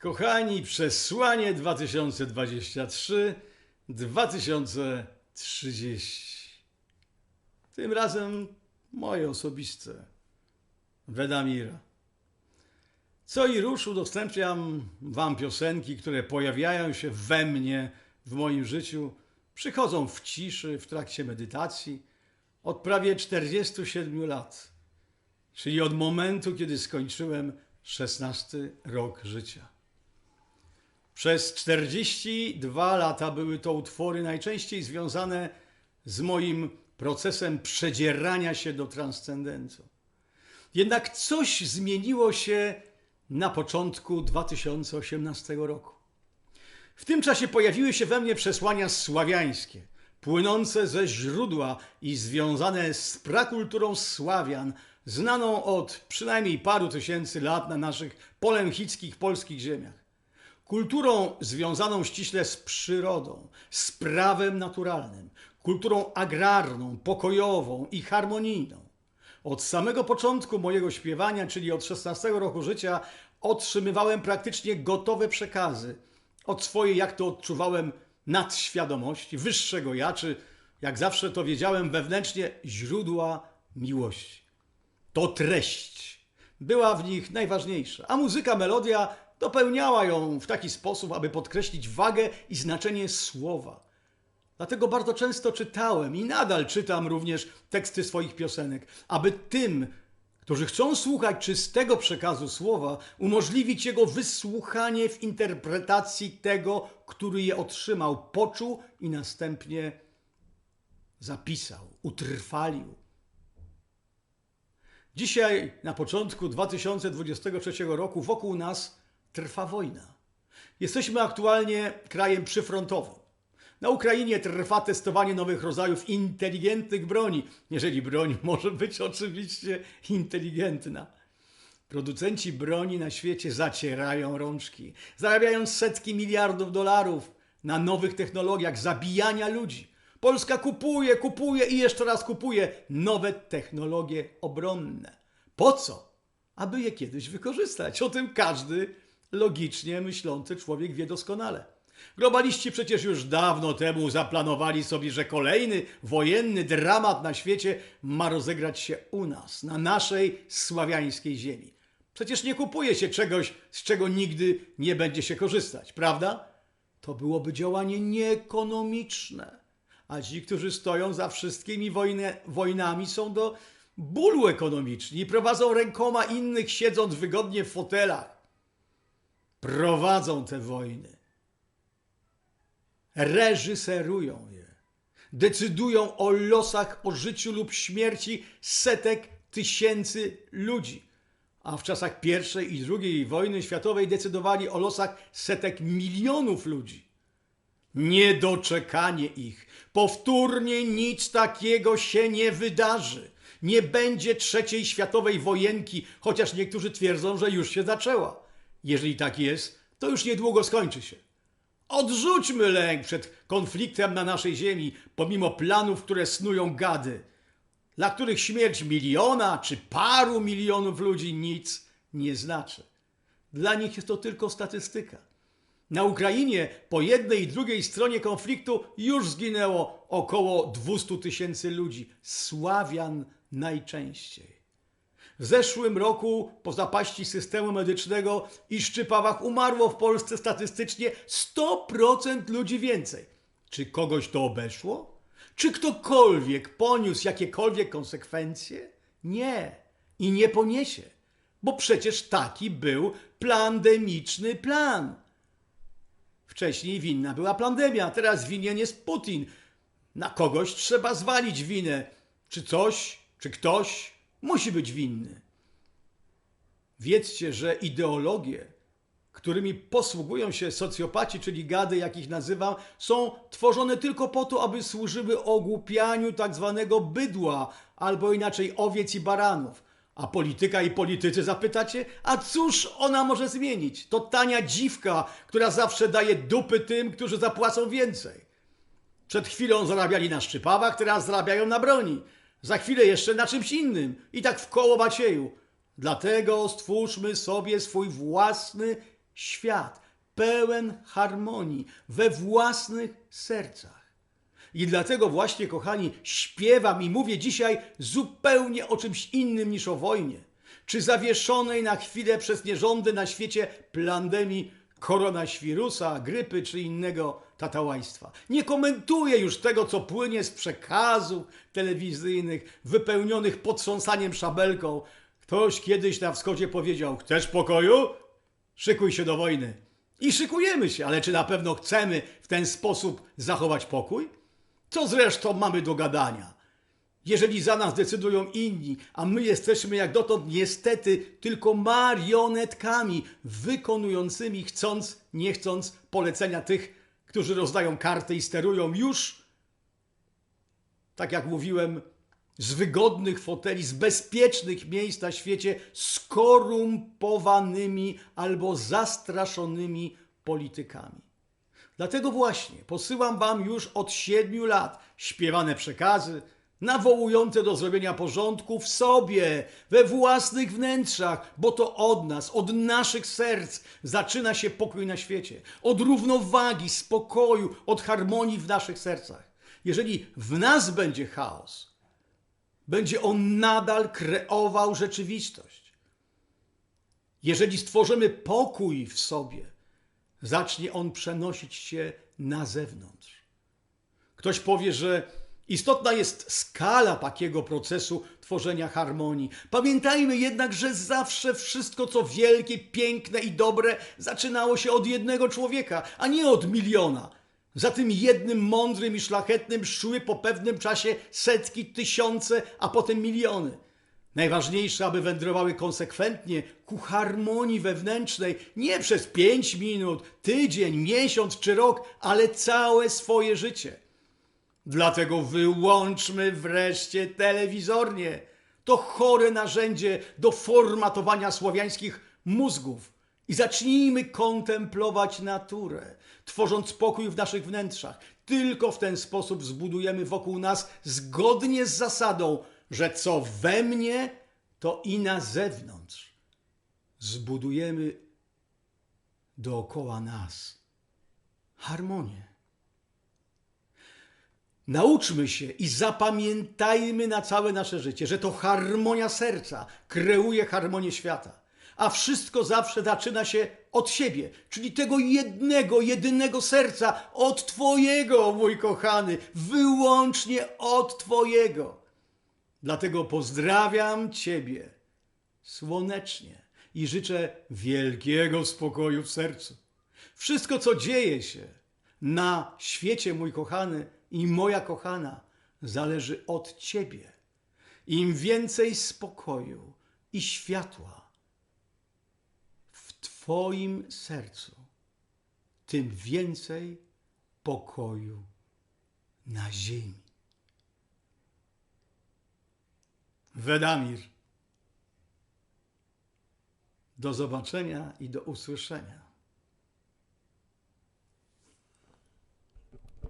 Kochani, przesłanie 2023-2030. Tym razem moje osobiste. Wedamira. Co i rusz udostępniam Wam piosenki, które pojawiają się we mnie w moim życiu, przychodzą w ciszy, w trakcie medytacji od prawie 47 lat, czyli od momentu, kiedy skończyłem 16 rok życia. Przez 42 lata były to utwory najczęściej związane z moim procesem przedzierania się do transcendencu. Jednak coś zmieniło się na początku 2018 roku. W tym czasie pojawiły się we mnie przesłania sławiańskie, płynące ze źródła i związane z prakulturą Sławian, znaną od przynajmniej paru tysięcy lat na naszych polemchickich polskich ziemiach. Kulturą związaną ściśle z przyrodą, z prawem naturalnym, kulturą agrarną, pokojową i harmonijną. Od samego początku mojego śpiewania, czyli od 16 roku życia, otrzymywałem praktycznie gotowe przekazy od swojej, jak to odczuwałem, nadświadomości, wyższego ja, czy jak zawsze to wiedziałem wewnętrznie, źródła miłości. To treść była w nich najważniejsza, a muzyka, melodia dopełniała ją w taki sposób, aby podkreślić wagę i znaczenie słowa. Dlatego bardzo często czytałem i nadal czytam również teksty swoich piosenek, aby tym, którzy chcą słuchać czystego przekazu słowa, umożliwić jego wysłuchanie w interpretacji tego, który je otrzymał, poczuł i następnie zapisał, utrwalił. Dzisiaj, na początku 2023 roku, wokół nas trwa wojna. Jesteśmy aktualnie krajem przyfrontowym. Na Ukrainie trwa testowanie nowych rodzajów inteligentnych broni, jeżeli broń może być oczywiście inteligentna. Producenci broni na świecie zacierają rączki, zarabiają setki miliardów dolarów na nowych technologiach zabijania ludzi. Polska kupuje, kupuje i jeszcze raz kupuje nowe technologie obronne. Po co? Aby je kiedyś wykorzystać. O tym każdy logicznie myślący człowiek wie doskonale. Globaliści przecież już dawno temu zaplanowali sobie, że kolejny wojenny dramat na świecie ma rozegrać się u nas, na naszej sławiańskiej ziemi. Przecież nie kupuje się czegoś, z czego nigdy nie będzie się korzystać, prawda? To byłoby działanie nieekonomiczne. A ci, którzy stoją za wszystkimi wojnami, są do bólu ekonomiczni i prowadzą rękoma innych, siedząc wygodnie w fotelach. Prowadzą te wojny reżyserują je, decydują o losach, o życiu lub śmierci setek tysięcy ludzi. A w czasach I i II wojny światowej decydowali o losach setek milionów ludzi. Niedoczekanie ich. Powtórnie nic takiego się nie wydarzy. Nie będzie trzeciej światowej wojenki, chociaż niektórzy twierdzą, że już się zaczęła. Jeżeli tak jest, to już niedługo skończy się. Odrzućmy lęk przed konfliktem na naszej ziemi, pomimo planów, które snują gady, dla których śmierć miliona czy paru milionów ludzi nic nie znaczy. Dla nich jest to tylko statystyka. Na Ukrainie po jednej i drugiej stronie konfliktu już zginęło około 200 tysięcy ludzi, Sławian najczęściej. W zeszłym roku po zapaści systemu medycznego i szczypawach umarło w Polsce statystycznie 100% ludzi więcej. Czy kogoś to obeszło? Czy ktokolwiek poniósł jakiekolwiek konsekwencje? Nie. I nie poniesie. Bo przecież taki był pandemiczny plan. Wcześniej winna była pandemia, teraz winien jest Putin. Na kogoś trzeba zwalić winę. Czy coś, czy ktoś musi być winny. Wiedzcie, że ideologie, którymi posługują się socjopaci, czyli gady, jakich nazywam, są tworzone tylko po to, aby służyły ogłupianiu tak zwanego bydła, albo inaczej owiec i baranów. A polityka i politycy zapytacie, a cóż ona może zmienić? To tania dziwka, która zawsze daje dupy tym, którzy zapłacą więcej. Przed chwilą zarabiali na szczypawach, teraz zarabiają na broni za chwilę jeszcze na czymś innym i tak w koło Macieju. Dlatego stwórzmy sobie swój własny świat pełen harmonii we własnych sercach. I dlatego właśnie, kochani, śpiewam i mówię dzisiaj zupełnie o czymś innym niż o wojnie, czy zawieszonej na chwilę przez nierządy na świecie pandemii koronawirusa, grypy czy innego tatałaństwa. Nie komentuję już tego, co płynie z przekazów telewizyjnych, wypełnionych potrząsaniem szabelką. Ktoś kiedyś na wschodzie powiedział: Chcesz pokoju? Szykuj się do wojny. I szykujemy się, ale czy na pewno chcemy w ten sposób zachować pokój? Co zresztą mamy do gadania? Jeżeli za nas decydują inni, a my jesteśmy jak dotąd niestety tylko marionetkami wykonującymi, chcąc, nie chcąc, polecenia tych, którzy rozdają karty i sterują już, tak jak mówiłem, z wygodnych foteli, z bezpiecznych miejsc na świecie, skorumpowanymi albo zastraszonymi politykami. Dlatego właśnie posyłam Wam już od siedmiu lat śpiewane przekazy, nawołujące do zrobienia porządku w sobie, we własnych wnętrzach, bo to od nas, od naszych serc zaczyna się pokój na świecie, od równowagi, spokoju, od harmonii w naszych sercach. Jeżeli w nas będzie chaos, będzie on nadal kreował rzeczywistość. Jeżeli stworzymy pokój w sobie, zacznie on przenosić się na zewnątrz. Ktoś powie, że istotna jest skala takiego procesu tworzenia harmonii. Pamiętajmy jednak, że zawsze wszystko, co wielkie, piękne i dobre, zaczynało się od jednego człowieka, a nie od miliona. Za tym jednym mądrym i szlachetnym szły po pewnym czasie setki, tysiące, a potem miliony. Najważniejsze, aby wędrowały konsekwentnie ku harmonii wewnętrznej, nie przez pięć minut, tydzień, miesiąc czy rok, ale całe swoje życie. Dlatego wyłączmy wreszcie telewizornie. To chore narzędzie do formatowania słowiańskich mózgów. I zacznijmy kontemplować naturę, tworząc pokój w naszych wnętrzach. Tylko w ten sposób zbudujemy wokół nas zgodnie z zasadą, że co we mnie, to i na zewnątrz. Zbudujemy dookoła nas harmonię. Nauczmy się i zapamiętajmy na całe nasze życie, że to harmonia serca kreuje harmonię świata. A wszystko zawsze zaczyna się od siebie, czyli tego jednego, jedynego serca, od Twojego, mój kochany, wyłącznie od Twojego. Dlatego pozdrawiam Ciebie słonecznie i życzę wielkiego spokoju w sercu. Wszystko, co dzieje się na świecie, mój kochany i moja kochana, zależy od Ciebie. Im więcej spokoju i światła w Twoim sercu, tym więcej pokoju na ziemi. Wedamir. Do zobaczenia i do usłyszenia.